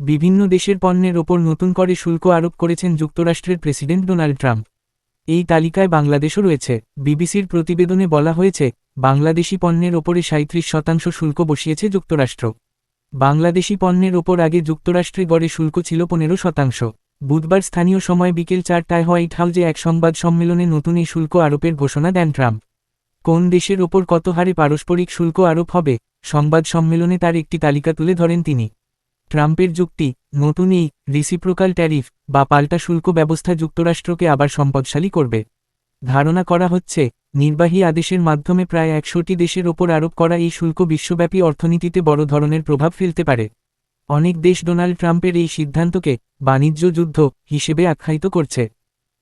বিভিন্ন দেশের পণ্যের ওপর নতুন করে শুল্ক আরোপ করেছেন যুক্তরাষ্ট্রের প্রেসিডেন্ট ডোনাল্ড ট্রাম্প। এই তালিকায় বাংলাদেশও রয়েছে। বিবিসির প্রতিবেদনে বলা হয়েছে, বাংলাদেশি পণ্যের ওপরে সাঁত্রিশ শতাংশ শুল্ক বসিয়েছে যুক্তরাষ্ট্র। বাংলাদেশি পণ্যের ওপর আগে যুক্তরাষ্ট্রে গড়ে শুল্ক ছিল পনেরো শতাংশ। বুধবার স্থানীয় সময় বিকেল চারটায় হোয়াইট হাউজে এক সংবাদ সম্মেলনে নতুন এই শুল্ক আরোপের ঘোষণা দেন ট্রাম্প। কোন দেশের ওপর কত হারে পারস্পরিক শুল্ক আরোপ হবে? সংবাদ সম্মেলনে তার একটি তালিকা তুলে ধরেন তিনি। ট্রাম্পের যুক্তি, নতুন এই রিসিপ্রোকাল ট্যারিফ বা পাল্টা শুল্ক ব্যবস্থা যুক্তরাষ্ট্রকে আবার সম্পদশালী করবে। ধারণা করা হচ্ছে, নির্বাহী আদেশের মাধ্যমে প্রায় একশোটি দেশের ওপর আরোপ করা এই শুল্ক বিশ্বব্যাপী অর্থনীতিতে বড় ধরনের প্রভাব ফেলতে পারে। অনেক দেশ ডোনাল্ড ট্রাম্পের এই সিদ্ধান্তকে বাণিজ্য যুদ্ধ হিসেবে আখ্যায়িত করছে।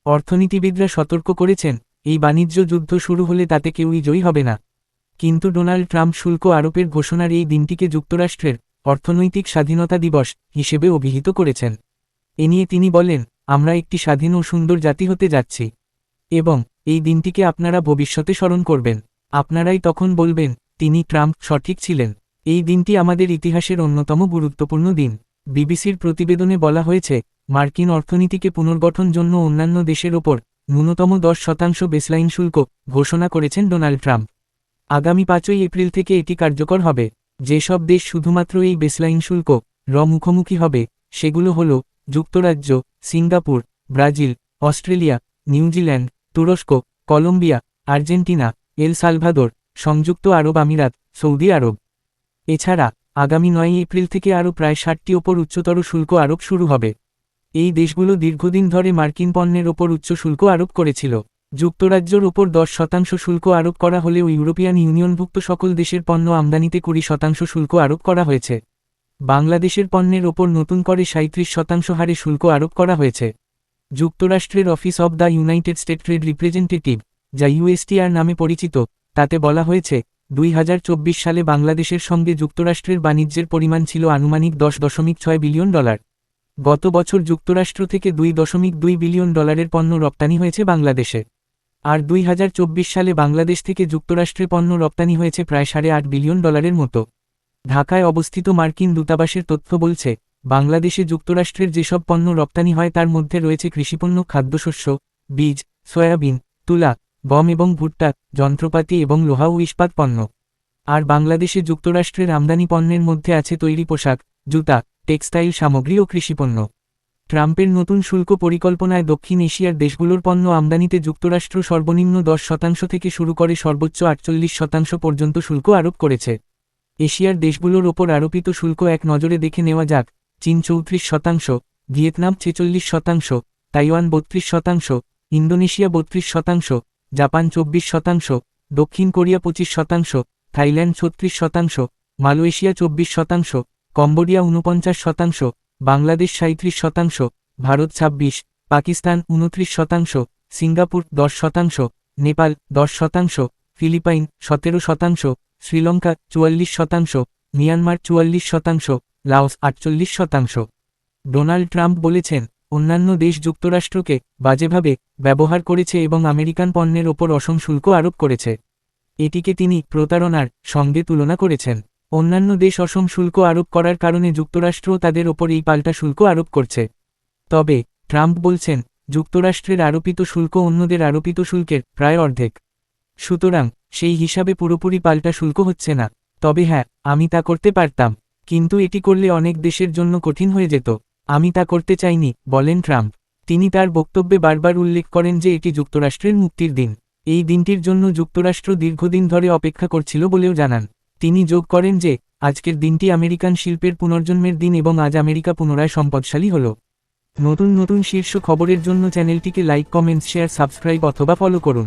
অর্থনীতিবিদরা সতর্ক করেছেন, এই বাণিজ্য যুদ্ধ শুরু হলে তাতে কেউই জয়ী হবে না। কিন্তু ডোনাল্ড ট্রাম্প শুল্ক আরোপের ঘোষণার এই দিনটিকে যুক্তরাষ্ট্রের অর্থনৈতিক স্বাধীনতা দিবস হিসেবে অভিহিত করেছেন। এ নিয়ে তিনি বলেন, আমরা একটি স্বাধীন ও সুন্দর জাতি হতে যাচ্ছি এবং এই দিনটিকে আপনারা ভবিষ্যতে স্মরণ করবেন। আপনারাই তখন বলবেন, তিনি ট্রাম্প, সঠিক ছিলেন। এই দিনটি আমাদের ইতিহাসের অন্যতম গুরুত্বপূর্ণ দিন। বিবিসির প্রতিবেদনে বলা হয়েছে, মার্কিন অর্থনীতিকে পুনর্গঠন জন্য অন্যান্য দেশের ওপর ন্যূনতম দশ শতাংশ বেসলাইন শুল্ক ঘোষণা করেছেন ডোনাল্ড ট্রাম্প। আগামী পাঁচই এপ্রিল থেকে এটি কার্যকর হবে। যেসব দেশ শুধুমাত্র এই বেসলাইন শুল্ক, র মুখোমুখি হবে, সেগুলো হল যুক্তরাজ্য, Singapore, Brazil, Australia New Zealand তুরস্ক, কলম্বিয়া, আর্জেন্টিনা, এল সালভাদোর, সংযুক্ত আরব আমিরাত, সৌদি আরব। এছাড়া, আগামী নয় এপ্রিল থেকে আরও প্রায় ষাটটি ওপর উচ্চতর শুল্ক আরোপ শুরু হবে। এই দেশগুলো দীর্ঘদিন ধরে মার্কিন পণ্যের ওপর উচ্চ শুল্ক আরোপ করেছিল। যুক্তরাজ্যর ওপর দশ শতাংশ শুল্ক আরোপ করা হলেও ইউরোপিয়ান ইউনিয়নভুক্ত সকল দেশের পণ্য আমদানিতে কুড়ি শতাংশ শুল্ক আরোপ করা হয়েছে। বাংলাদেশের পণ্যের ওপর নতুন করে সাঁত্রিশ শতাংশ হারে শুল্ক আরোপ করা হয়েছে। যুক্তরাষ্ট্রের Office of the United State Trade Representative, যা ইউএসটিআর নামে পরিচিত, তাতে বলা হয়েছে, দুই হাজার চব্বিশ সালে বাংলাদেশের সঙ্গে যুক্তরাষ্ট্রের বাণিজ্যের পরিমাণ ছিল আনুমানিক দশ দশমিক ছয় বিলিয়ন ডলার। গত বছর যুক্তরাষ্ট্র থেকে দুই দশমিক দুই বিলিয়ন ডলারের পণ্য রপ্তানি হয়েছে বাংলাদেশে। আর দুই হাজার চব্বিশ সালে বাংলাদেশ থেকে যুক্তরাষ্ট্রে পণ্য রপ্তানি হয়েছে প্রায় সাড়ে আট বিলিয়ন ডলারের মতো। ঢাকায় অবস্থিত মার্কিন দূতাবাসের তথ্য বলছে, বাংলাদেশে যুক্তরাষ্ট্রের যেসব পণ্য রপ্তানি হয় তার মধ্যে রয়েছে কৃষিপণ্য, খাদ্যশস্য, বীজ, সয়াবিন, তুলা, গম এবং ভুট্টা, যন্ত্রপাতি এবং লোহা ও ইস্পাত পণ্য। আর বাংলাদেশে যুক্তরাষ্ট্রের আমদানি পণ্যের মধ্যে আছে তৈরি পোশাক, জুতা, টেক্সটাইল সামগ্রী ও কৃষিপণ্য। ট্রাম্পের নতুন শুল্ক পরিকল্পনায় দক্ষিণ এশিয়ার দেশগুলোর পণ্য আমদানিতে যুক্তরাষ্ট্র সর্বনিম্ন দশ শতাংশ থেকে শুরু করে সর্বোচ্চ আটচল্লিশ শতাংশ পর্যন্ত শুল্ক আরোপ করেছে। এশিয়ার দেশগুলোর ওপর আরোপিত শুল্ক এক নজরে দেখে নেওয়া যাক। চীন চৌত্রিশ শতাংশ, ভিয়েতনাম ছেচল্লিশ শতাংশ, তাইওয়ান বত্রিশ শতাংশ, ইন্দোনেশিয়া বত্রিশ শতাংশ, জাপান চব্বিশ শতাংশ, দক্ষিণ কোরিয়া পঁচিশ শতাংশ, থাইল্যান্ড ছত্রিশ শতাংশ, মালয়েশিয়া চব্বিশ শতাংশ, কম্বোডিয়া উনপঞ্চাশ শতাংশ বাংলাদেশ সাঁত্রিশ শতাংশ, ভারত ছাব্বিশ, পাকিস্তান উনত্রিশ শতাংশ, সিঙ্গাপুর দশ শতাংশ, নেপাল দশ শতাংশ, ফিলিপাইন সতেরো শতাংশ, শ্রীলঙ্কা চুয়াল্লিশ শতাংশ, মিয়ানমার চুয়াল্লিশ শতাংশ, লাওস আটচল্লিশ শতাংশ। ডোনাল্ড ট্রাম্প বলেছেন, অন্যান্য দেশ যুক্তরাষ্ট্রকে বাজেভাবে ব্যবহার করেছে এবং আমেরিকান পণ্যের ওপর অসম শুল্ক আরোপ করেছে। এটিকে তিনি প্রতারণার সঙ্গে তুলনা করেছেন। অন্যান্য দেশ অসম শুল্ক আরোপ করার কারণে যুক্তরাষ্ট্র তাদের ওপর এই পাল্টা শুল্ক আরোপ করছে। তবে, ট্রাম্প বলছেন, যুক্তরাষ্ট্রের আরোপিত শুল্ক অন্যদের আরোপিত শুল্কের প্রায় অর্ধেক। সুতরাং, সেই হিসাবে পুরোপুরি পাল্টা শুল্ক হচ্ছে না। তবে হ্যাঁ আমি তা করতে পারতাম। কিন্তু এটি করলে অনেক দেশের জন্য কঠিন হয়ে যেত। আমি তা করতে চাইনি, বলেন ট্রাম্প। তিনি তার বক্তব্যে বারবার উল্লেখ করেন যে এটি যুক্তরাষ্ট্রের মুক্তির দিন। এই দিনটির জন্য যুক্তরাষ্ট্র দীর্ঘদিন ধরে অপেক্ষা করছিল বলেও জানান। তিনি যোগ করেন যে, আজকের দিনটি আমেরিকান শিল্পের পুনর্জন্মের দিন এবং আজ আমেরিকা পুনরায় সম্পদশালী হল। নতুন নতুন শীর্ষ খবরের জন্য চ্যানেলটিকে লাইক কমেন্টস শেয়ার, সাবস্ক্রাইব অথবা ফলো করুন।